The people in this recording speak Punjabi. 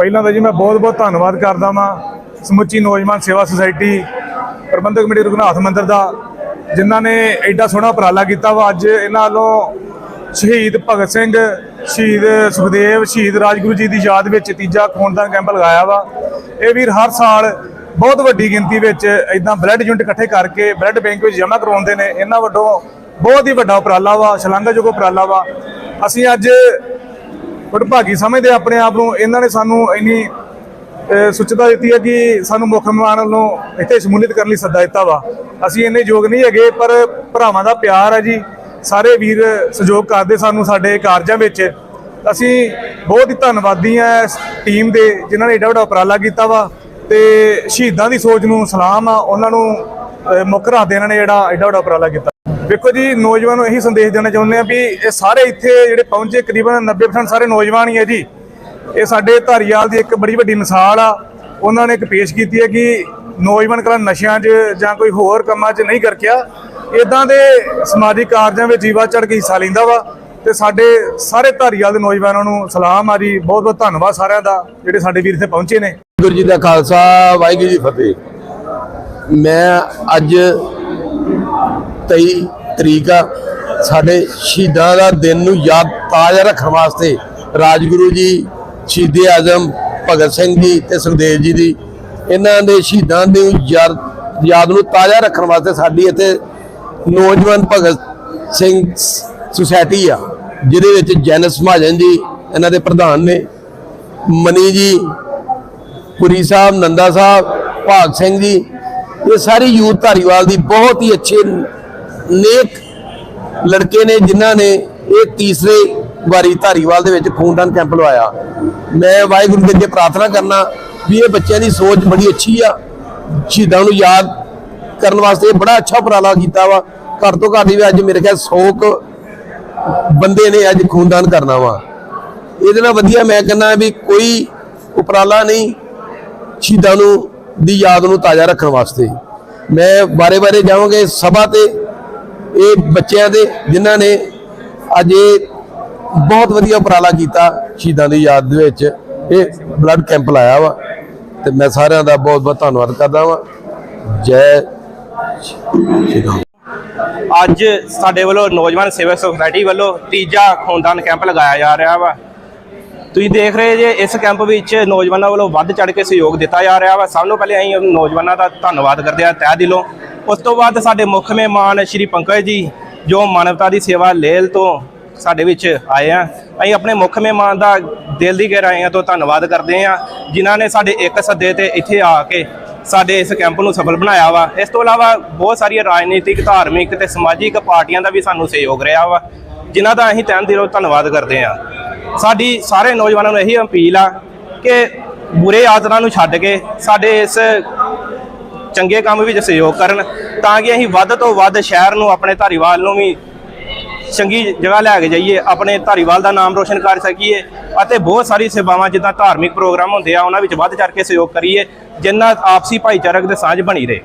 ਪਹਿਲਾਂ ਤਾਂ ਜੀ ਮੈਂ ਬਹੁਤ-ਬਹੁਤ ਧੰਨਵਾਦ ਕਰਦਾ ਵਾਂ ਸਮੁੱਚੀ ਨੌਜਵਾਨ ਸੇਵਾ ਸੁਸਾਇਟੀ ਪ੍ਰਬੰਧਕ ਕਮੇਟੀ ਰਘੁਨਾਥ ਮੰਦਰ ਦਾ, ਜਿਨ੍ਹਾਂ ਨੇ ਐਡਾ ਸੋਹਣਾ ਉਪਰਾਲਾ ਕੀਤਾ ਵਾ। ਅੱਜ ਇਹਨਾਂ ਵੱਲੋਂ ਸ਼ਹੀਦ ਭਗਤ ਸਿੰਘ, ਸ਼ਹੀਦ ਸੁਖਦੇਵ, ਸ਼ਹੀਦ ਰਾਜਗੁਰੂ ਜੀ ਦੀ ਯਾਦ ਵਿੱਚ ਤੀਜਾ ਖੂਨਦਾਨ ਕੈਂਪ ਲਗਾਇਆ ਵਾ। ਇਹ ਵੀਰ ਹਰ ਸਾਲ ਬਹੁਤ ਵੱਡੀ ਗਿਣਤੀ ਵਿੱਚ ਇਦਾਂ ਬਲੱਡ ਯੂਨਿਟ ਇਕੱਠੇ ਕਰਕੇ ਬਲੱਡ ਬੈਂਕ ਵਿੱਚ ਜਮ੍ਹਾਂ ਕਰਵਾਉਂਦੇ ਨੇ। ਇਹਨਾਂ ਵੱਡੋਂ ਬਹੁਤ ਹੀ ਵੱਡਾ ਉਪਰਾਲਾ ਵਾ, ਸ਼ਲਾਘਾਯੋਗ ਉਪਰਾਲਾ ਵਾ। ਅਸੀਂ ਅੱਜ ਵਡਭਾਗੀ ਸਮਝਦੇ ਆਪਣੇ ਆਪ ਨੂੰ ਇਹਨਾਂ ਨੇ ਸਾਨੂੰ ਇੰਨੀ ਅਹ, ਸੁਚਤਾ ਦਿੱਤੀ ਹੈ ਕਿ ਸਾਨੂੰ ਮੁੱਖ ਮਹਿਮਾਨ ਵੱਲੋਂ ਇੱਥੇ ਸ਼ਮੂਲੀਅਤ ਕਰਨ ਲਈ ਸੱਦਾ ਦਿੱਤਾ ਵਾ। ਅਸੀਂ ਇੰਨੇ ਯੋਗ ਨਹੀਂ ਹੈਗੇ ਪਰ ਭਰਾਵਾਂ ਦਾ ਪਿਆਰ ਹੈ ਜੀ। ਸਾਰੇ ਵੀਰ ਸਹਿਯੋਗ ਕਰਦੇ ਸਾਨੂੰ ਸਾਡੇ ਕਾਰਜਾਂ ਵਿੱਚ। ਅਸੀਂ ਬਹੁਤ ਹੀ ਧੰਨਵਾਦੀ ਆ ਇਸ ਟੀਮ ਦੇ ਜਿਨ੍ਹਾਂ ਨੇ ਏਡਾ ਵੱਡਾ ਉਪਰਾਲਾ ਕੀਤਾ ਵਾ। ਤੇ ਸ਼ਹੀਦਾਂ ਦੀ ਸੋਚ ਨੂੰ ਸਲਾਮ ਆ ਉਹਨਾਂ ਨੂੰ ਮੁੱਖ ਰੱਖਦੇ ਇਹਨਾਂ ਨੇ ਜਿਹੜਾ ਏਡਾ ਵੱਡਾ ਉਪਰਾਲਾ ਕੀਤਾ। ਵੇਖੋ ਜੀ, ਨੌਜਵਾਨ ਨੂੰ ਇਹੀ ਸੰਦੇਸ਼ ਦੇਣਾ ਚਾਹੁੰਦੇ ਆ ਵੀ ਇਹ ਸਾਰੇ ਇੱਥੇ ਜਿਹੜੇ ਪਹੁੰਚੇ, ਕਰੀਬਨ 90% ਸਾਰੇ ਨੌਜਵਾਨ ਹੀ ਆ ਜੀ। ਇਹ ਸਾਡੇ ਧਾਰੀਵਾਲ ਦੀ ਇੱਕ ਬੜੀ ਵੱਡੀ ਮਿਸਾਲ ਆ। ਉਹਨਾਂ ਨੇ ਇੱਕ ਪੇਸ਼ ਕੀਤੀ ਹੈ ਕਿ ਨੌਜਵਾਨ ਕਲਾ ਨਸ਼ਿਆਂ 'ਚ ਜਾਂ ਕੋਈ ਹੋਰ ਕੰਮਾਂ 'ਚ ਨਹੀਂ ਕਰਕਿਆ। ਇਦਾਂ ਦੇ ਸਮਾਜਿਕ ਕਾਰਜਾਂ ਵਿੱਚ ਜੀਵਾ ਚੜ ਕੇ ਹਿੱਸਾ ਲੈਂਦਾ ਵਾ ਤੇ ਸਾਡੇ ਸਾਰੇ ਧਾਰੀਵਾਲ ਦੇ ਨੌਜਵਾਨਾਂ ਨੂੰ ਸਲਾਮ ਆ ਜੀ। ਬਹੁਤ ਬਹੁਤ ਧੰਨਵਾਦ ਸਾਰਿਆਂ ਦਾ ਜਿਹੜੇ ਸਾਡੇ ਵੀਰ ਇੱਥੇ ਪਹੁੰਚੇ ਨੇ। ਗੁਰੂ ਜੀ ਦਾ ਖਾਲਸਾ, ਵਾਹਿਗੁਰੂ ਜੀ ਫਤਿਹ। ਮੈਂ ਅੱਜ 23 ਤਰੀਕ ਆ, ਸਾਡੇ ਸ਼ਹੀਦਾਂ ਦਾ ਦਿਨ ਨੂੰ ਯਾਦ ਤਾਜ਼ਾ ਰੱਖਣ ਵਾਸਤੇ ਰਾਜਗੁਰੂ ਜੀ, ਸ਼ਹੀਦੇ ਆਜ਼ਮ, ਭਗਤ ਸਿੰਘ ਜੀ ਤੇ ਸੁਖਦੇਵ ਜੀ ਦੀ, ਇਹਨਾਂ ਦੇ ਸ਼ਹੀਦਾਂ ਦੇ ਯਾਦ ਯਾਦ ਨੂੰ ਤਾਜ਼ਾ ਰੱਖਣ ਵਾਸਤੇ ਸਾਡੀ ਇੱਥੇ ਨੌਜਵਾਨ ਭਗਤ ਸਿੰਘ ਸੁਸਾਇਟੀ ਆ, ਜਿਹਦੇ ਵਿੱਚ ਜੈਨਸ ਮਹਾਜਨ ਜੀ, ਇਹਨਾਂ ਦੇ ਪ੍ਰਧਾਨ ਨੇ, ਮਨੀ ਜੀ, ਪੁਰੀ ਸਾਹਿਬ, ਨੰਦਾ ਸਾਹਿਬ, ਭਾਗ ਸਿੰਘ ਜੀ, ਇਹ ਸਾਰੀ ਯੂਥ ਧਾਰੀਵਾਲ ਦੀ ਬਹੁਤ ਹੀ ਅੱਛੇ ਨੇਕ ਲੜਕੇ ਨੇ ਜਿਨ੍ਹਾਂ ਨੇ ਇਹ ਤੀਸਰੇ ਵਾਰੀ ਧਾਰੀਵਾਲ ਦੇ ਵਿੱਚ ਖੂਨਦਾਨ ਕੈਂਪ ਲਵਾਇਆ। ਮੈਂ ਵਾਹਿਗੁਰੂ ਦੇ ਅੱਗੇ ਪ੍ਰਾਰਥਨਾ ਕਰਨਾ ਵੀ ਇਹ ਬੱਚਿਆਂ ਦੀ ਸੋਚ ਬੜੀ ਅੱਛੀ ਆ। ਸ਼ਹੀਦਾਂ ਨੂੰ ਯਾਦ ਕਰਨ ਵਾਸਤੇ ਇਹ ਬੜਾ ਅੱਛਾ ਉਪਰਾਲਾ ਕੀਤਾ ਵਾ। ਘੱਟ ਤੋਂ ਘੱਟ ਵੀ ਅੱਜ ਮੇਰੇ ਖਿਆਲ 100 ਕੁ ਬੰਦੇ ਨੇ ਅੱਜ ਖੂਨਦਾਨ ਕਰਨਾ ਵਾ। ਇਹਦੇ ਨਾਲ ਵਧੀਆ ਮੈਂ ਕਹਿੰਦਾ ਵੀ ਕੋਈ ਉਪਰਾਲਾ ਨਹੀਂ ਸ਼ਹੀਦਾਂ ਨੂੰ ਦੀ ਯਾਦ ਨੂੰ ਤਾਜ਼ਾ ਰੱਖਣ ਵਾਸਤੇ। ਮੈਂ ਬਾਰੇ-ਬਾਰੇ ਜਾਵਾਂਗੇ ਸਭਾ ਤੇ ਇਹ ਬੱਚਿਆਂ ਦੇ ਜਿਨ੍ਹਾਂ ਨੇ ਅੱਜ ਇਹ ਬਹੁਤ ਵਧੀਆ ਉਪਰਾਲਾ ਕੀਤਾ ਸ਼ਹੀਦਾਂ ਦੀ ਯਾਦ ਦੇ ਵਿੱਚ। ਇਹ ਬਲੱਡ ਕੈਂਪ ਲਾਇਆ ਵਾ ਤੇ ਮੈਂ ਸਾਰਿਆਂ ਦਾ ਬਹੁਤ-ਬਹੁਤ ਧੰਨਵਾਦ ਕਰਦਾ ਵਾਂ। ਜੈ ਸ਼੍ਰੀ ਰਾਮ। ਅੱਜ ਸਾਡੇ ਵੱਲੋਂ ਨੌਜਵਾਨ ਸੇਵਾ ਸੁਸਾਇਟੀ ਵੱਲੋਂ ਤੀਜਾ ਖੂਨਦਾਨ ਕੈਂਪ ਲਗਾਇਆ ਜਾ ਰਿਹਾ ਵਾ। ਤੁਸੀਂ ਦੇਖ ਰਹੇ ਜੇ, ਇਸ ਕੈਂਪ ਵਿੱਚ ਨੌਜਵਾਨਾਂ ਵੱਲੋਂ ਵੱਧ ਚੜ ਕੇ ਸਹਿਯੋਗ ਦਿੱਤਾ ਜਾ ਰਿਹਾ ਵਾ। ਸਭ ਤੋਂ ਪਹਿਲੇ ਅਸੀਂ ਨੌਜਵਾਨਾਂ ਦਾ ਧੰਨਵਾਦ ਕਰਦੇ ਹਾਂ। ਤਹਿ ਦਿਲੋਂ ਉਸ ਤੋਂ ਬਾਅਦ ਸਾਡੇ ਮੁੱਖ ਮਹਿਮਾਨ ਸ਼੍ਰੀ ਪੰਕਜ ਜੀ, ਜੋ ਮਾਨਵਤਾ ਦੀ ਸੇਵਾ ਲੇਲ ਤੋਂ ਸਾਡੇ ਵਿੱਚ ਆਏ ਆ। ਅਸੀਂ ਆਪਣੇ ਮੁੱਖ ਮਹਿਮਾਨ ਦਾ ਦਿਲ ਦੀ ਗਹਿਰਾਈਆਂ ਤੋਂ ਧੰਨਵਾਦ ਕਰਦੇ ਹਾਂ ਜਿਨ੍ਹਾਂ ਨੇ ਸਾਡੇ ਇੱਕ ਸੱਦੇ ਤੇ ਇੱਥੇ ਆ ਕੇ ਸਾਡੇ ਇਸ ਕੈਂਪ ਨੂੰ ਸਫਲ ਬਣਾਇਆ ਵਾ। ਇਸ ਤੋਂ ਇਲਾਵਾ ਬਹੁਤ ਸਾਰੀਆਂ ਰਾਜਨੀਤਿਕ, ਧਾਰਮਿਕ ਤੇ ਸਮਾਜਿਕ ਪਾਰਟੀਆਂ ਦਾ ਵੀ ਸਾਨੂੰ ਸਹਿਯੋਗ ਰਿਹਾ ਵਾ, ਜਿਨ੍ਹਾਂ ਦਾ ਅਸੀਂ ਤਹਿ ਦਿਲੋਂ ਧੰਨਵਾਦ ਕਰਦੇ ਹਾਂ ਸਾਡੀ ਸਾਰੇ ਨੌਜਵਾਨਾਂ ਨੂੰ ਇਹੀ ਅਪੀਲ ਆ ਕਿ ਬੁਰੇ ਆਦਤਾਂ ਨੂੰ ਛੱਡ ਕੇ ਸਾਡੇ ਇਸ ਚੰਗੇ ਕੰਮ ਵਿੱਚ ਸਹਿਯੋਗ ਕਰਨ, ਤਾਂ ਕਿ ਅਸੀਂ ਵੱਧ ਤੋਂ ਵੱਧ ਸ਼ਹਿਰ ਨੂੰ ਆਪਣੇ ਧਾਰੀਵਾਲ ਨੂੰ ਵੀ ਚੰਗੀ ਜਗ੍ਹਾ ਲੈ ਕੇ ਜਾਈਏ, ਆਪਣੇ ਧਾਰੀਵਾਲ ਦਾ ਨਾਮ ਰੋਸ਼ਨ ਕਰ ਸਕੀਏ ਅਤੇ ਬਹੁਤ ਸਾਰੀ ਸੇਵਾਵਾਂ ਜਿੱਦਾਂ ਧਾਰਮਿਕ ਪ੍ਰੋਗਰਾਮ ਹੁੰਦੇ ਆ, ਉਹਨਾਂ ਵਿੱਚ ਵੱਧ ਚੜ ਕੇ ਸਹਿਯੋਗ ਕਰੀਏ, ਜਿੰਨਾ ਆਪਸੀ ਭਾਈਚਾਰਕ ਦੇ ਸਾਂਝ ਬਣੀ ਰਹੇ।